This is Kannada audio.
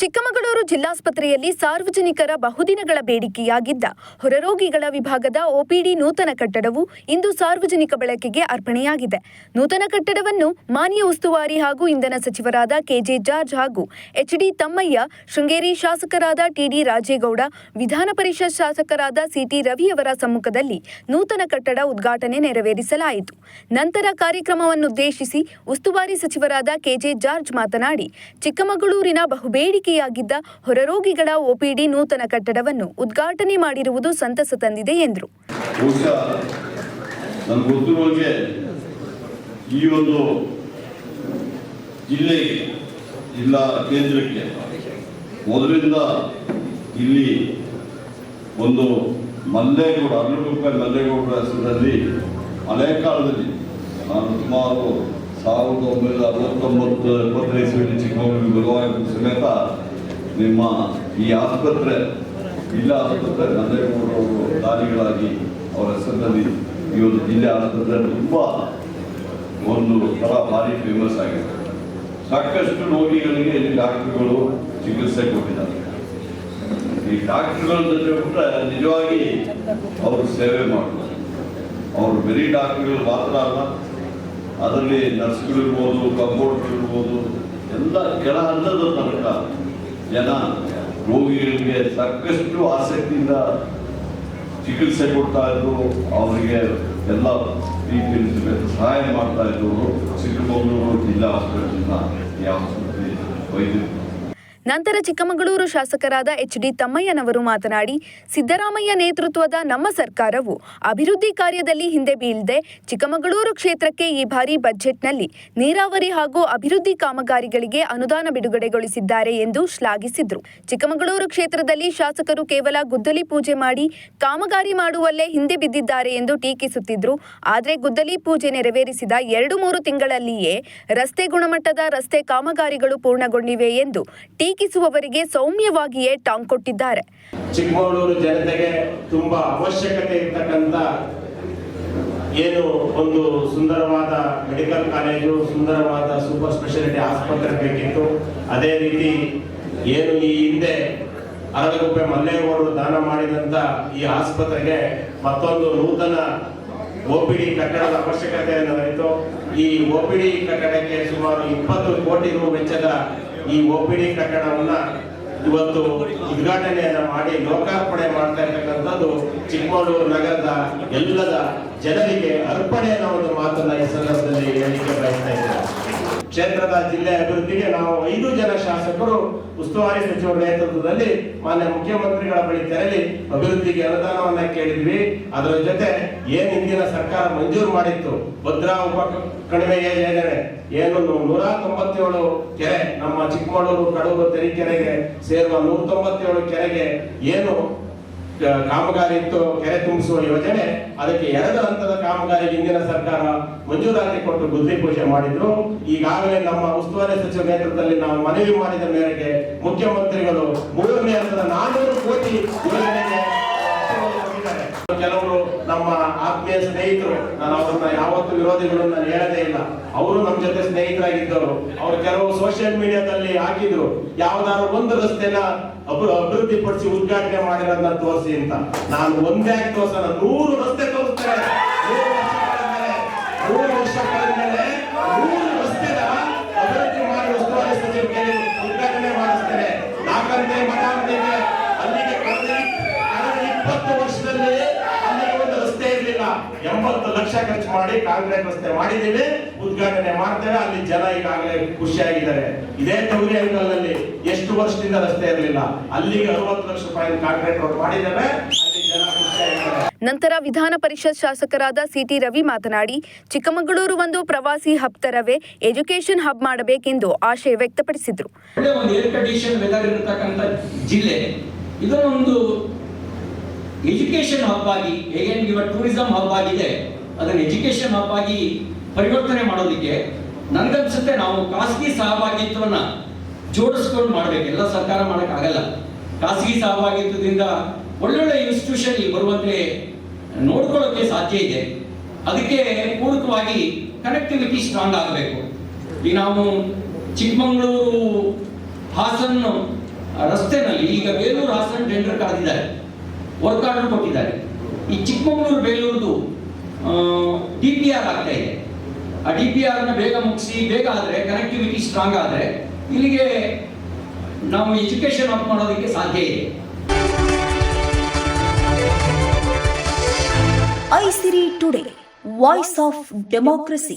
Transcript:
ಚಿಕ್ಕಮಗಳೂರು ಜಿಲ್ಲಾಸ್ಪತ್ರೆಯಲ್ಲಿ ಸಾರ್ವಜನಿಕರ ಬಹುದಿನಗಳ ಬೇಡಿಕೆಯಾಗಿದ್ದ ಹೊರರೋಗಿಗಳ ವಿಭಾಗದ ಒಪಿಡಿ ನೂತನ ಕಟ್ಟಡವು ಇಂದು ಸಾರ್ವಜನಿಕ ಬಳಕೆಗೆ ಅರ್ಪಣೆಯಾಗಿದೆ. ನೂತನ ಕಟ್ಟಡವನ್ನು ಮಾನ್ಯ ಉಸ್ತುವಾರಿ ಹಾಗೂ ಇಂಧನ ಸಚಿವರಾದ ಕೆಜೆ ಜಾರ್ಜ್ ಹಾಗೂ ಎಚ್ಡಿ ತಮ್ಮಯ್ಯ, ಶೃಂಗೇರಿ ಶಾಸಕರಾದ ಟಿಡಿ ರಾಜೇಗೌಡ, ವಿಧಾನ ಪರಿಷತ್ ಶಾಸಕರಾದ ಸಿಟಿ ರವಿಯವರ ಸಮ್ಮುಖದಲ್ಲಿ ನೂತನ ಕಟ್ಟಡ ಉದ್ಘಾಟನೆ ನೆರವೇರಿಸಲಾಯಿತು. ನಂತರ ಕಾರ್ಯಕ್ರಮವನ್ನುದ್ದೇಶಿಸಿ ಉಸ್ತುವಾರಿ ಸಚಿವರಾದ ಕೆಜೆ ಜಾರ್ಜ್ ಮಾತನಾಡಿ, ಚಿಕ್ಕಮಗಳೂರಿನ ಬಹುಬೇಡಿಕೆಯಾಗಿದ್ದ ಹೊರರೋಗಿಗಳ ಒಪಿಡಿ ನೂತನ ಕಟ್ಟಡವನ್ನು ಉದ್ಘಾಟನೆ ಮಾಡಿರುವುದು ಸಂತಸ ತಂದಿದೆ, ಎಂದರು. ಈ ಒಂದು ಜಿಲ್ಲೆಗೆ, ಜಿಲ್ಲಾ ಕೇಂದ್ರಕ್ಕೆ ಮೊದಲಿಂದ ಇಲ್ಲಿ ಒಂದು ಮಲ್ಲೇಗೌಡ ಅರ್ಲುಗುಪ್ಪೆ ಮಲ್ಲೇಗೌಡರ ಹೆಸರಲ್ಲಿ ಹಳೆ ಕಾಲದಲ್ಲಿ ನಾನು ಸುಮಾರು ಸಾವಿರದ ಒಂಬೈನೂರ ಅರವತ್ತೊಂಬತ್ತು ಎಪ್ಪತ್ತನೇ ಇಸ್ವಿಯಲ್ಲಿ ಚಿಕ್ಕಮಗಳೂರು ಬರುವಾಗ ಸಮೇತ ನಿಮ್ಮ ಈ ಆಸ್ಪತ್ರೆ ಇಲ್ಲ ಆಸ್ಪತ್ರೆ ಮಲ್ಲೇಗೌಡರವರು ದಾರಿಗಳಾಗಿ ಅವರ ಹೆಸರಿನಲ್ಲಿ ಈ ಒಂದು ಜಿಲ್ಲೆ ಆಸ್ಪತ್ರೆ ತುಂಬ ಒಂದು ಥರ ಭಾರಿ ಫೇಮಸ್ ಆಗಿದೆ. ಸಾಕಷ್ಟು ರೋಗಿಗಳಿಗೆ ಇಲ್ಲಿ ಡಾಕ್ಟರ್ಗಳು ಚಿಕಿತ್ಸೆ ಕೊಟ್ಟಿದ್ದಾರೆ. ಈ ಡಾಕ್ಟರ್ಗಳ ಜೊತೆ ಬಿಟ್ಟರೆ ನಿಜವಾಗಿ ಅವರು ಸೇವೆ ಮಾಡ್ತಾರೆ. ಅವರು ಬರೀ ಡಾಕ್ಟ್ರುಗಳು ಮಾತ್ರ ಅಲ್ಲ ಅದರಲ್ಲಿ ನರ್ಸ್ಗಳಿರ್ಬೋದು ಕಂಪೌಂಡರ್ಗಳಿರ್ಬೋದು ಎಲ್ಲ ಕೆಳ ಹಂತದ ತನಕ ಜನ ರೋಗಿಗಳಿಗೆ ಸಾಕಷ್ಟು ಆಸಕ್ತಿಯಿಂದ ಚಿಕಿತ್ಸೆ ಕೊಡ್ತಾ ಇದ್ರು, ಅವರಿಗೆ ಎಲ್ಲ ರೀತಿಯಲ್ಲಿ ಸಹಾಯ ಮಾಡ್ತಾ ಇದ್ರು. ಚಿಕ್ಕಮಗಳೂರು ಜಿಲ್ಲಾ ಆಸ್ಪತ್ರೆಯಿಂದ ಈ ಆಸ್ಪತ್ರೆ ವೈದ್ಯರು. ನಂತರ ಚಿಕ್ಕಮಗಳೂರು ಶಾಸಕರಾದ ಎಚ್ ಡಿ ತಮ್ಮಯ್ಯನವರು ಮಾತನಾಡಿ, ಸಿದ್ದರಾಮಯ್ಯ ನೇತೃತ್ವದ ನಮ್ಮ ಸರ್ಕಾರವು ಅಭಿವೃದ್ಧಿ ಕಾರ್ಯದಲ್ಲಿ ಹಿಂದೆ ಬೀಳದೆ ಚಿಕ್ಕಮಗಳೂರು ಕ್ಷೇತ್ರಕ್ಕೆ ಈ ಬಾರಿ ಬಜೆಟ್ನಲ್ಲಿ ನೀರಾವರಿ ಹಾಗೂ ಅಭಿವೃದ್ಧಿ ಕಾಮಗಾರಿಗಳಿಗೆ ಅನುದಾನ ಬಿಡುಗಡೆಗೊಳಿಸಿದ್ದಾರೆ ಎಂದು ಶ್ಲಾಘಿಸಿದರು. ಚಿಕ್ಕಮಗಳೂರು ಕ್ಷೇತ್ರದಲ್ಲಿ ಶಾಸಕರು ಕೇವಲ ಗುದ್ದಲಿ ಪೂಜೆ ಮಾಡಿ ಕಾಮಗಾರಿ ಮಾಡುವಲ್ಲೇ ಹಿಂದೆ ಬಿದ್ದಿದ್ದಾರೆ ಎಂದು ಟೀಕಿಸುತ್ತಿದ್ದರು ಆದರೆ ಗುದ್ದಲಿ ಪೂಜೆ ನೆರವೇರಿಸಿದ ಎರಡು ಮೂರು ತಿಂಗಳಲ್ಲಿಯೇ ರಸ್ತೆ ಗುಣಮಟ್ಟದ ರಸ್ತೆ ಕಾಮಗಾರಿಗಳು ಪೂರ್ಣಗೊಂಡಿವೆ ಎಂದು ಟೀಕಿಸುವವರಿಗೆ ಸೌಮ್ಯವಾಗಿಯೇ ಟಾಂಗ್ ಕೊಟ್ಟಿದ್ದಾರೆ. ಚಿಕ್ಕಮಗಳೂರು ಜನತೆಗೆ ತುಂಬಾ ಅವಶ್ಯಕತೆ ಇರ್ತಕ್ಕಂಥ ಏನು ಒಂದು ಸುಂದರವಾದ ಮೆಡಿಕಲ್ ಕಾಲೇಜು, ಸುಂದರವಾದ ಸೂಪರ್ ಸ್ಪೆಷಾಲಿಟಿ ಆಸ್ಪತ್ರೆ ಬೇಕಿತ್ತು. ಅದೇ ರೀತಿ ಏನು ಈ ಹಿಂದೆ ಅರಳಗುಪ್ಪೆ ಮಲ್ಲೇಗೌಡರು ದಾನ ಮಾಡಿದಂತ ಈ ಆಸ್ಪತ್ರೆಗೆ ಮತ್ತೊಂದು ನೂತನ ಒಪಿಡಿ ಕಟ್ಟಡದ ಅವಶ್ಯಕತೆ ಅರಿತು ಈ ಒಪಿಡಿ ಕಟ್ಟಡಕ್ಕೆ ಸುಮಾರು ಇಪ್ಪತ್ತು ಕೋಟಿ ರು ವೆಚ್ಚದ ಈ ಒಪಿಡಿ ಕಟ್ಟಡವನ್ನ ಇವತ್ತು ಉದ್ಘಾಟನೆಯನ್ನ ಮಾಡಿ ಲೋಕಾರ್ಪಣೆ ಮಾಡ್ತಾ ಇರತಕ್ಕಂಥದ್ದು ಚಿಕ್ಕಮಗಳೂರು ನಗರದ ಎಲ್ಲದ ಜನರಿಗೆ ಅರ್ಪಣೆ ಅನ್ನೋ ಒಂದು ಮಾತನ್ನ ಈ ಸಂದರ್ಭದಲ್ಲಿ ಇದ್ದೇನೆ ಕ್ಷೇತ್ರದ ಜಿಲ್ಲೆ ಅಭಿವೃದ್ಧಿಗೆ ನಾವು ಐದು ಜನ ಶಾಸಕರು, ಉಸ್ತುವಾರಿ ಸಚಿವರ ನೇತೃತ್ವದಲ್ಲಿ ಮಾನ್ಯ ಮುಖ್ಯಮಂತ್ರಿಗಳ ಬಳಿ ತೆರಳಿ ಅಭಿವೃದ್ಧಿಗೆ ಅನುದಾನವನ್ನ ಕೇಳಿದ್ವಿ. ಅದರ ಜೊತೆ ಏನ್ ಹಿಂದಿನ ಸರ್ಕಾರ ಮಂಜೂರು ಮಾಡಿತ್ತು? ಭದ್ರಾ ಉಪ ಕಣಿವೆ ಯೋಜನೆ. ಏನು ನೂರ ತೊಂಬತ್ತೇಳು ಕೆರೆ ನಮ್ಮ ಚಿಕ್ಕಮಗಳೂರು, ಕಡೂರು, ತರೀಕೆರೆಗೆ ಸೇರುವ ನೂರ ತೊಂಬತ್ತೇಳು ಕೆರೆಗೆ ಏನು ಕಾಮಗಾರಿ ಇತ್ತು, ಕೆರೆ ತುಂಬಿಸುವ ಯೋಜನೆ. ಅದಕ್ಕೆ ಎರಡು ಹಂತದ ಕಾಮಗಾರಿ ಹಿಂದಿನ ಸರ್ಕಾರ ಮಂಜೂರಾತಿ ಕೊಟ್ಟು ಗುದ್ದಿ ಪೂಜೆ ಮಾಡಿದ್ರು. ಈಗಾಗಲೇ ನಮ್ಮ ಉಸ್ತುವಾರಿ ಸಚಿವ ನೇತೃತ್ವದಲ್ಲಿ ನಾವು ಮನವಿ ಮಾಡಿದ ಮೇರೆಗೆ ಮುಖ್ಯಮಂತ್ರಿಗಳು ಮೂರನೇ ಹಂತದ ನಾನ್ನೂರು ಕೋಟಿ ಯೋಜನೆಗೆ ಸ್ನೇಹಿತರು. ನಾನು ಅವ್ರನ್ನ ಯಾವತ್ತು ವಿರೋಧಿಗಳು ನಾನು ಹೇಳದೇ ಇಲ್ಲ. ಅವರು ನಮ್ಮ ಜೊತೆ ಸ್ನೇಹಿತರಾಗಿದ್ದವರು. ಅವರು ಕೆಲವು ಸೋಷಿಯಲ್ ಮೀಡಿಯಾದಲ್ಲಿ ಹಾಕಿದ್ರು. ಯಾವ್ದಾದ್ರು ಒಂದು ರಸ್ತೆನ ಅಭಿ- ಅಭಿವೃದ್ಧಿ ಪಡಿಸಿ ಉದ್ಘಾಟನೆ ಮಾಡಿರೋದನ್ನ ತೋರಿಸಿ ಅಂತ. ನಾನು ಒಂದೇ ಆಗಿ ತೋರ್ಸಲ್ಲ, ನೂರು ರಸ್ತೆ ತೋರಿಸ್ತಾರೆ. ನೂರು ಅಭಿವೃದ್ಧಿ ಮಾಡಿ ಉದ್ಘಾಟನೆ ಮಾಡಿಸ್ತೇನೆ. ನಾಲ್ಕಂತೆ ಮಠ ಎಂಬತ್ತು ಲಕ್ಷ ಖರ್ಚು ಮಾಡಿ ಕಾಂಕ್ರೀಟ್ ರಸ್ತೆ ಮಾಡಿದ್ದೀವಿ ಉದ್ಘಾಟನೆ ಮಾಡ್ತೇವೆ ಅಲ್ಲಿ ಜನ ಈಗಾಗಲೇ ಖುಷಿಯಾಗಿದ್ದಾರೆ. ಇದೇ ತೌರಿ ಅಂಕಲ್ನಲ್ಲಿ ಎಷ್ಟು ವರ್ಷದಿಂದ ರಸ್ತೆ ಇರಲಿಲ್ಲ. ಅಲ್ಲಿಗೆ ಅರವತ್ತು ಲಕ್ಷ ರೂಪಾಯಿ ಕಾಂಕ್ರೀಟ್ ರೋಡ್ ಮಾಡಿದ್ದೇವೆ ಅಲ್ಲಿ ಜನ ಖುಷಿಯಾಗಿದ್ದಾರೆ. ನಂತರ ವಿಧಾನ ಪರಿಷತ್ ಶಾಸಕರಾದ ಸಿಟಿ ರವಿ ಮಾತನಾಡಿ ಚಿಕ್ಕಮಗಳೂರು ಒಂದು ಪ್ರವಾಸಿ ಹಬ್ ತರವೇ ಎಜುಕೇಶನ್ ಹಬ್ ಮಾಡಬೇಕೆಂದು ಆಶಯ ವ್ಯಕ್ತಪಡಿಸಿದರು. ಒಂದು ಏರ್ ಕಂಡೀಷನ್ ವೆದರ್ ಇರತಕ್ಕಂಥ ಜಿಲ್ಲೆ. ಇದನ್ನೊಂದು ಎಜುಕೇಶನ್ ಹಬ್ ಆಗಿ ಏನ್ ಇವಾಗ ಟೂರಿಸಂ ಹಬ್ ಆಗಿದೆ ಅದನ್ನು ಎಜುಕೇಶನ್ ಹಬ್ ಆಗಿ ಪರಿವರ್ತನೆ ಮಾಡೋದಕ್ಕೆ ನನ್ಗನ್ಸುತ್ತೆ ನಾವು ಖಾಸಗಿ ಸಹಭಾಗಿತ್ವವನ್ನ ಜೋಡಿಸ್ಕೊಂಡು ಮಾಡ್ಬೇಕು. ಎಲ್ಲ ಸರ್ಕಾರ ಆಗಲ್ಲ. ಖಾಸಗಿ ಸಹಭಾಗಿತ್ವದಿಂದ ಒಳ್ಳೊಳ್ಳೆ ಇನ್ಸ್ಟಿಟ್ಯೂಷನ್ ಬರುವಂತೆ ನೋಡ್ಕೊಳ್ಳೋಕೆ ಸಾಧ್ಯ ಇದೆ. ಅದಕ್ಕೆ ಪೂರಕವಾಗಿ ಕನೆಕ್ಟಿವಿಟಿ ಸ್ಟ್ರಾಂಗ್ ಆಗಬೇಕು. ಈಗ ನಾವು ಚಿಕ್ಕಮಗಳೂರು ಹಾಸನ್ ರಸ್ತೆನಲ್ಲಿ ಈಗ ಬೇಲೂರು ಹಾಸನ್ ಟೆಂಡರ್ ಕರೆದಿದ್ದಾರೆ. ವರ್ಕ್ ಆರ್ಡರ್ ಕೊಟ್ಟಿದ್ದಾರೆ. ಈ ಚಿಕ್ಕಮಗಳೂರು ಬೇಲೂರ್ದು ಡಿ ಪಿ ಆರ್ ಆಗ್ತಾ ಇದೆ. ಆ ಡಿ ಪಿ ಆರ್ನ ಬೇಗ ಮುಗಿಸಿ, ಬೇಗ ಆದರೆ ಕನೆಕ್ಟಿವಿಟಿ ಸ್ಟ್ರಾಂಗ್ ಆದರೆ, ಇಲ್ಲಿಗೆ ನಾವು ಎಜುಕೇಶನ್ ಅಪ್ ಮಾಡೋದಕ್ಕೆ ಸಾಧ್ಯ ಇದೆ. Aisiri today voice of democracy